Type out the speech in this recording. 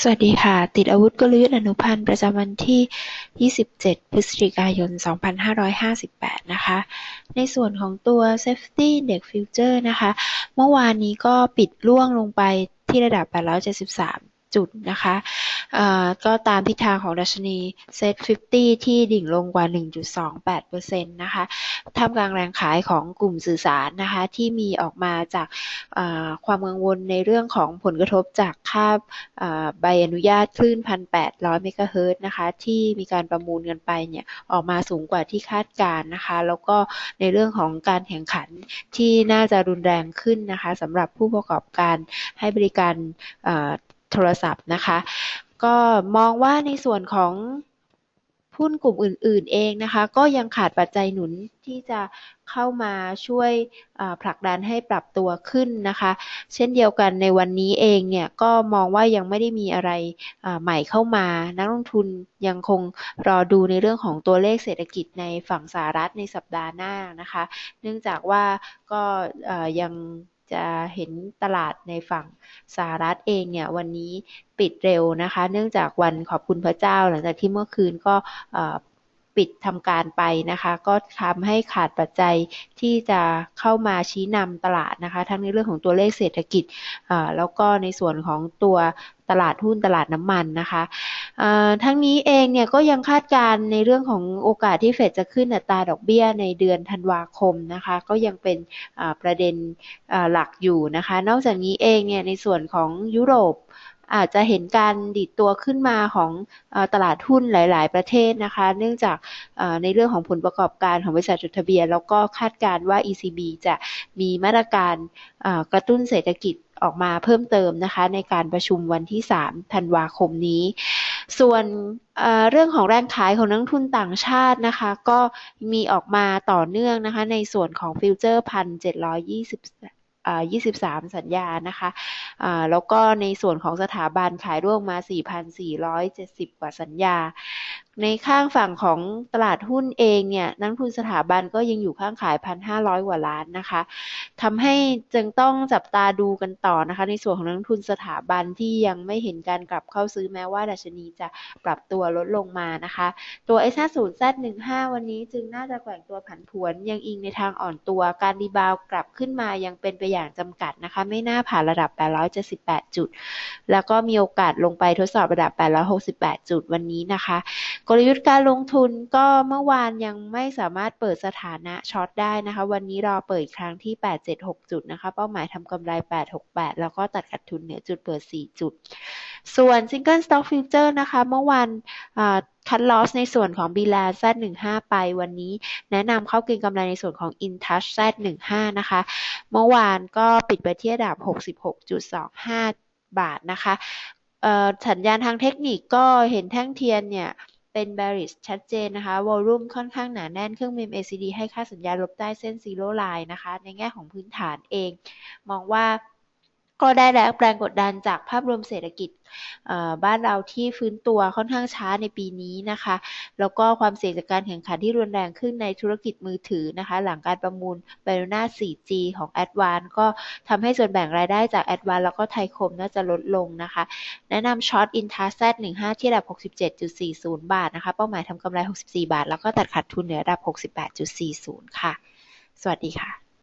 สวัสดีค่ะ ติดอาวุธ กลยุทธ์อนุพันธ์ ประจำวันที่ 27 พฤศจิกายน 2558 นะคะ ในส่วนของตัว Safety Index Future นะคะ เมื่อวานนี้ก็ปิดล่วงลงไปที่ระดับ 873 จุดนะคะ ก็ตามทิศทางของดัชนีเซ็ต50 ที่ดิ่งลงกว่า 1.28%นะคะท่ามกลางแรงขายของกลุ่มสื่อสารนะคะที่มีออกมาจากความกังวลในเรื่องของผลกระทบจากค่าใบอนุญาตคลื่น 1,800 เมกะเฮิรตนะคะที่มีการประมูลกันไปเนี่ยออกมาสูงกว่าที่คาดการนะคะ แล้วก็ในเรื่องของการแข่งขันที่น่าจะรุนแรงขึ้นนะคะสำหรับผู้ประกอบการให้บริการโทรศัพท์นะคะ ก็มองว่าในส่วนของหุ้นกลุ่มอื่น ๆ เองนะคะ ก็ยังขาดปัจจัยหนุนที่จะเข้ามาช่วยผลักดันให้ปรับตัวขึ้นนะคะ เช่นเดียวกันในวันนี้เองเนี่ยก็มองว่ายังไม่ได้มีอะไรใหม่เข้ามา นักลงทุนยังคงรอดูในเรื่องของตัวเลขเศรษฐกิจในฝั่งสหรัฐในสัปดาห์หน้านะคะ เนื่องจากว่าก็ยัง จะเห็นตลาดในฝั่งสหรัฐเองเนี่ยวันนี้ปิดเร็วนะคะ เนื่องจากวันขอบคุณพระเจ้า หลังจากที่เมื่อคืนก็ ปิดทำการไปนะคะ ก็ทำให้ขาดปัจจัยที่จะเข้ามาชี้นำตลาดนะคะ ทั้งในเรื่องของตัวเลขเศรษฐกิจแล้วก็ในส่วนของตัวตลาดหุ้นตลาดน้ำมันนะคะทั้งนี้เองเนี่ยก็ยังคาดการในเรื่องของโอกาสที่เฟดจะขึ้นอัตราดอกเบี้ยในเดือนธันวาคมนะคะ ก็ยังเป็นประเด็นหลักอยู่นะคะ นอกจากนี้เองเนี่ยในส่วนของยุโรป อาจจะเห็นการดิดตัวขึ้นมาของตลาดหุ้นหลาย ๆ ประเทศนะคะ เนื่องจากในเรื่องของผลประกอบการของบริษัทจดทะเบียน แล้วก็คาดการว่า ECB จะมีมาตรการกระตุ้นเศรษฐกิจออกมาเพิ่มเติมนะคะ ในการประชุมวันที่ 3 ธันวาคมนี้ ส่วนเรื่องของแรงขายของนักทุนต่างชาตินะคะ ก็มีออกมาต่อเนื่องนะคะ ในส่วนของฟิวเจอร์พันเจ็ดร้อยยี่สิบ 23 สัญญานะคะแล้วก็ในส่วนของสถาบันขายร่วงมา 4,470 กว่าสัญญา ในข้างฝั่งของตลาดหุ้นเองเนี่ยนักทุนสถาบันก็ยังอยู่ข้างขาย 1,500กว่าล้านนะคะทำให้จึงต้องจับตาดูกันต่อนะคะ ในส่วนของนักทุนสถาบันที่ยังไม่เห็นการกลับเข้าซื้อแม้ว่าดัชนีจะปรับตัวลดลงมานะคะ ตัว S50Z15 วันนี้จึงน่าจะแกว่งตัวผันผวน ยังอิงในทางอ่อนตัวการรีบาวกลับขึ้นมายังเป็นไปอย่างจำกัดนะคะ ไม่น่าผ่านระดับ 878 จุด แล้วก็มีโอกาสลงไปทดสอบระดับ 868 จุดวันนี้นะคะกลยุทธ์การลงทุนก็เมื่อวานยังไม่สามารถเปิดสถานะช็อตได้นะคะ วันนี้รอเปิดครั้งที่ 876 จุดนะคะ เป้าหมายทำกำไร 868 แล้วก็ตัดขาดทุนเหนือจุดเปิด 4 จุด ส่วน Single Stock Future นะคะ เมื่อวานคัดลอสในส่วนของ b ล l a Z15 ไปวันนี้ แนะนำเข้าเก็งกำไรในส่วนของ InTouch Z15 นะคะ เมื่อวานก็ปิดไปที่ระดับ 66.25 บาทนะคะสัญญาณทางเทคนิคก็เห็นแท่งเทียนเนี่ย เป็น bearish ชัดเจนนะคะวอลลุ่มค่อนข้างหนาแน่นเครื่อง MEM ACD ให้ค่าสัญญาลบใต้เส้น zero line นะคะ ในแง่ของพื้นฐานเอง มองว่า ก็ได้แรงแรงกดดันจากภาพรวมเศรษฐกิจบ้านเราที่ฟื้นตัวค่อนข้างช้าในปีนี้นะคะ แล้วก็ความเสี่ยงจากการแข่งขันที่รุนแรงขึ้นในธุรกิจมือถือนะคะ หลังการประมูลไบโอนา 4G ของ a d v a n c e ก็ทำให้ส่วนแบ่งรายได้จาก a d v a n c e แล้วก็ไทยคมน่าจะลดลงนะคะ แนะนำช็อตอินทัสแซ15 ที่ระดับ 67.40 บาทนะคะ เป้าหมายทำกำไร 64 บาท แล้วก็ตัดขาดทุนเหนือระดับ 68.40 ค่ะ สวัสดีค่ะ